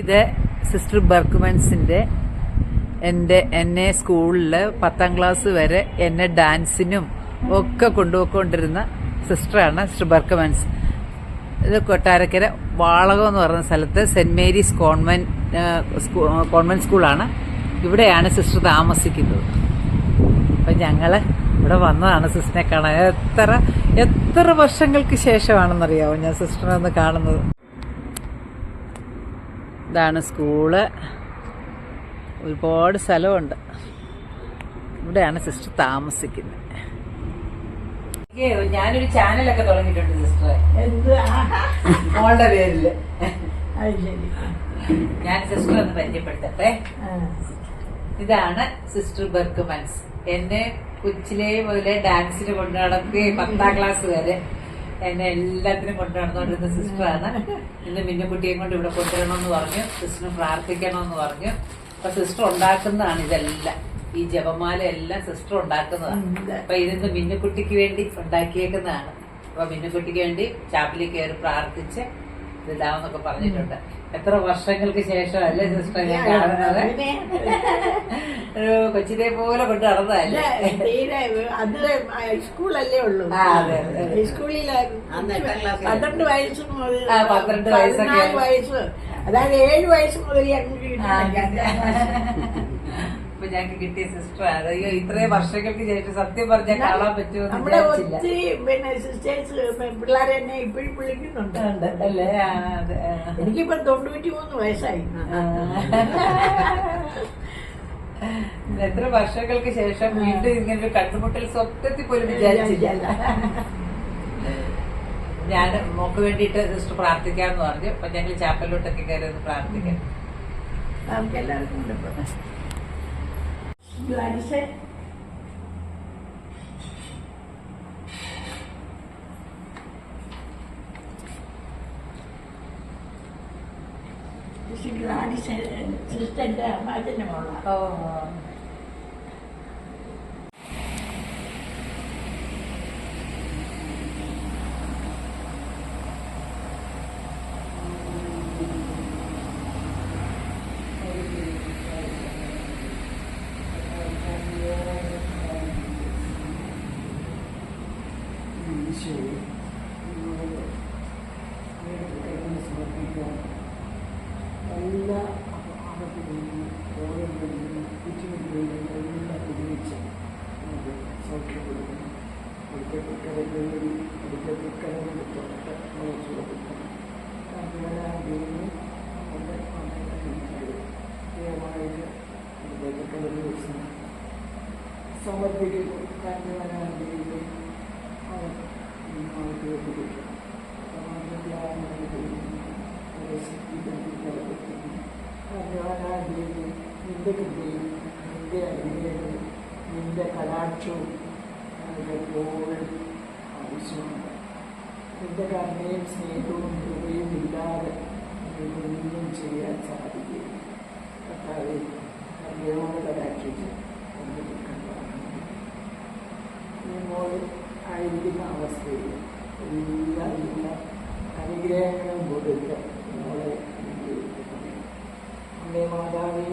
ഇത് സിസ്റ്റർ ബർക്കുമൻസിന്റെ എന്റെ എന്നെ സ്കൂളിൽ പത്താം ക്ലാസ് വരെ എന്നെ ഡാൻസിനും ഒക്കെ കൊണ്ടുപോയിക്കൊണ്ടിരുന്ന സിസ്റ്ററാണ് സിസ്റ്റർ ബർക്കുമൻസ്. ഇത് കൊട്ടാരക്കര വാളകം എന്ന് പറയുന്ന സ്ഥലത്ത് സെന്റ് മേരീസ് കോൺവെന്റ് കോൺവെന്റ് സ്കൂളാണ്. ഇവിടെയാണ് സിസ്റ്റർ താമസിക്കുന്നത്. അപ്പം ഞങ്ങൾ ഇവിടെ വന്നതാണ് സിസ്റ്ററിനെ കാണാൻ. എത്ര എത്ര വർഷങ്ങൾക്ക് ശേഷമാണെന്നറിയാമോ ഞാൻ സിസ്റ്ററിനെ ഒന്ന് കാണുന്നത്? ഇതാണ് സ്കൂൾ. ഒരുപാട് സ്ഥലമുണ്ട്. ഇവിടെയാണ് സിസ്റ്റർ താമസിക്കുന്നത്. ഞാനൊരു ചാനലൊക്കെ തുടങ്ങിയിട്ടുണ്ട് സിസ്റ്ററെ. എന്ത്? ആഹാ. മോളുടെ പേരിൽ. ശരി. ഞാൻ സിസ്റ്റർ ഒന്ന് പരിചയപ്പെടുത്തട്ടെ. ഇതാണ് സിസ്റ്റർ ബർക്കുമൻസ്. എന്നെ കൊച്ചിലെ മുതലേ ഡാൻസിന് കൊണ്ടു നടക്കുകയും പത്താം ക്ലാസ് വരെ എന്നെ എല്ലാത്തിനും കൊണ്ടു നടന്നുകൊണ്ടിരുന്ന സിസ്റ്ററാണ്. ഇന്ന് മിന്നുകുട്ടിയെ കൊണ്ട് ഇവിടെ കൊണ്ടുവരണമെന്ന് പറഞ്ഞു. സിസ്റ്ററിന് പ്രാർത്ഥിക്കണമെന്ന് പറഞ്ഞു. അപ്പൊ സിസ്റ്റർ ഉണ്ടാക്കുന്നതാണ് ഇതെല്ലാം. ഈ ജപമാല എല്ലാം സിസ്റ്റർ ഉണ്ടാക്കുന്നതാണ്. അപ്പൊ ഇതിന്ന് മിന്നുകുട്ടിക്ക് വേണ്ടി ഉണ്ടാക്കിയേക്കുന്നതാണ്. അപ്പൊ മിന്നുകുട്ടിക്ക് വേണ്ടി ചാപ്പിലേക്ക് കയറി പ്രാർത്ഥിച്ച് ഇതാവെന്നൊക്കെ പറഞ്ഞിട്ടുണ്ട്. എത്ര വർഷങ്ങൾക്ക് ശേഷം അല്ലേ സിസ്റ്റർ? ഞാൻ കാണുന്നത്. ഒരു കൊച്ചിനെ പോലെ കൊണ്ട് നടന്നതല്ലേ? തീരെ അത് ഹൈസ്കൂളല്ലേ ഉള്ളൂ. ഹൈസ്കൂളിൽ. പന്ത്രണ്ട് വയസ്സ് മുതൽ ആ, പന്ത്രണ്ട് വയസ്സൊക്കെ. വയസ്സ്. അതായത് ഏഴ് വയസ്സ് മുതൽ ഞങ്ങൾക്ക് അപ്പൊ ഞങ്ങൾക്ക് കിട്ടിയ സിസ്റ്റർ അയ്യോ ഇത്രയും വർഷങ്ങൾക്ക് ശേഷം സത്യം പറഞ്ഞാൽ കാണാൻ പറ്റുമെന്ന് നമ്മുടെ വിചാരിച്ചില്ല. ഒത്തിരി പിന്നെ സിസ്റ്റേഴ്സ് പിള്ളേരെ എന്നെ ഇപ്പോഴും വിളിക്കുന്നുണ്ട്. ഉണ്ട്, അല്ലേ? ആ, അതെ, ആ. എനിക്കിപ്പോ തൊണ്ണൂറ്റി മൂന്ന് വയസ്സായി. എത്ര വർഷങ്ങൾക്ക് ശേഷം വീണ്ടും ഇങ്ങനെ ഒരു കണ്ടുമുട്ടൽ സ്വപ്നത്തിൽ പോലും വിചാരിച്ചില്ല. ഞാൻ മോക്ക് വേണ്ടിട്ട് സിസ്റ്റർ പ്രാർത്ഥിക്കാന്ന് പറഞ്ഞു. അപ്പൊ ഞങ്ങൾ ചാപ്പലിലോട്ടൊക്കെ കയറി ഒന്ന് പ്രാർത്ഥിക്കാം. നമുക്ക് എല്ലാവർക്കും ഉണ്ട് ഇപ്പൊ. you like This understand? Gladys' sister, my mother-in-law. Oh. മോളാണ് ഓ എല്ലാ ആപത്തുകളിലും രോഗങ്ങളിലും ബുദ്ധിമുട്ടുകളിലും എല്ലാം ഉപയോഗിച്ച് നമുക്ക് സൗഖ്യപ്പെടുത്തണം അടുത്ത കരകളിൽ അടുത്ത കരകളിൽ തൊട്ട് നമ്മൾ സുഖപ്പെടുത്തണം കടലിൽ സമർപ്പിക്കുന്നു കാരണവരാകുന്നു നിന്റെ കലാക്ഷവും ഞങ്ങൾക്ക് ഗോളും ആവശ്യമുണ്ട്. നിന്റെ കരുണയും സ്നേഹവും കൃപയും ഇല്ലാതെ ഒന്നും ചെയ്യാൻ സാധിക്കില്ല. കർത്താവെ കരുണയോട് കലാക്ഷിച്ച് നിങ്ങൾ ആയിരിക്കുന്ന അവസ്ഥയിൽ എല്ലാ എല്ലാ അനുഗ്രഹങ്ങളും കൊടുത്ത് നമ്മളെ അനുഗ്രഹിക്കുന്നു. അമ്മേ മാതാവേ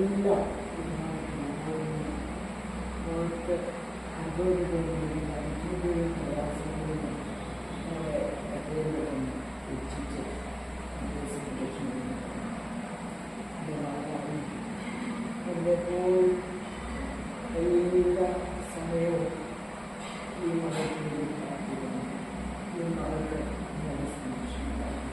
എല്ലാം നമുക്ക് അനുഭവിക്കുന്നതിനും അനുഭവവും പ്രയാസങ്ങളും നമ്മളെ എപ്പോഴും രക്ഷിച്ച് സംരക്ഷിക്കുന്നു എപ്പോഴും എല്ലാ സമയവും ഈ പ്രാർത്ഥിക്കുന്നു ഈ മതത്തെ നമ്മളെ സംരക്ഷിക്കുന്നു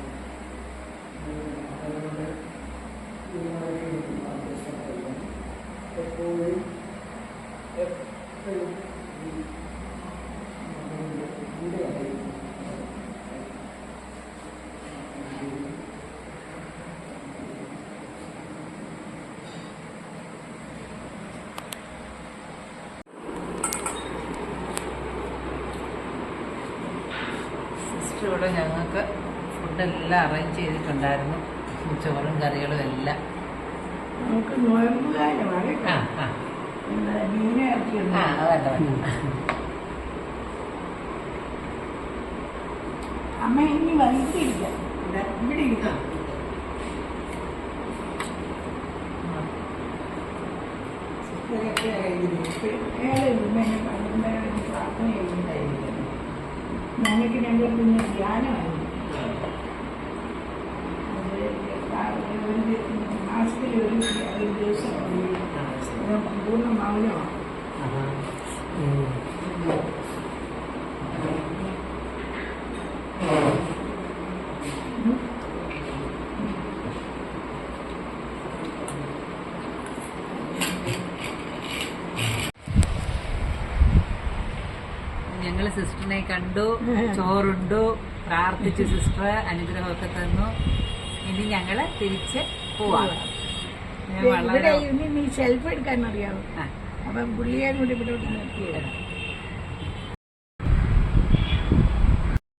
ഇവിടെ ഞങ്ങൾക്ക് ഫുഡെല്ലാം അറേഞ്ച് ചെയ്തിട്ടുണ്ടായിരുന്നു. ചോറും കറികളും എല്ലാം. നമുക്ക് നോയമ്പുകാരമാണ് ആ കേട്ടോ ആ വേണ്ട വേണ്ട അമ്മ ഇനി വന്നിട്ടില്ല ഇവിടെ ഇരിക്കാം ഞങ്ങൾക്ക് രണ്ട് പിന്നെ ധ്യാനമായിരുന്നു അത് ഒരു മാസത്തിൽ ഒരു ഒരു ദിവസം പൂർണ മൗനമാണ് ഞങ്ങൾ സിസ്റ്ററിനെ കണ്ടു ചോറുണ്ടു പ്രാർത്ഥിച്ചു സിസ്റ്റർ അനുഗ്രഹമൊക്കെ തന്നു. ഇനി ഞങ്ങൾ തിരിച്ച് ഞാൻ ഇവിടെ ഇനി നീ സെൽഫ് എടുക്കാൻ അറിയാമോ അപ്പം പുള്ളിയെ കൂടി ഇവിടെ നിർത്തിയത്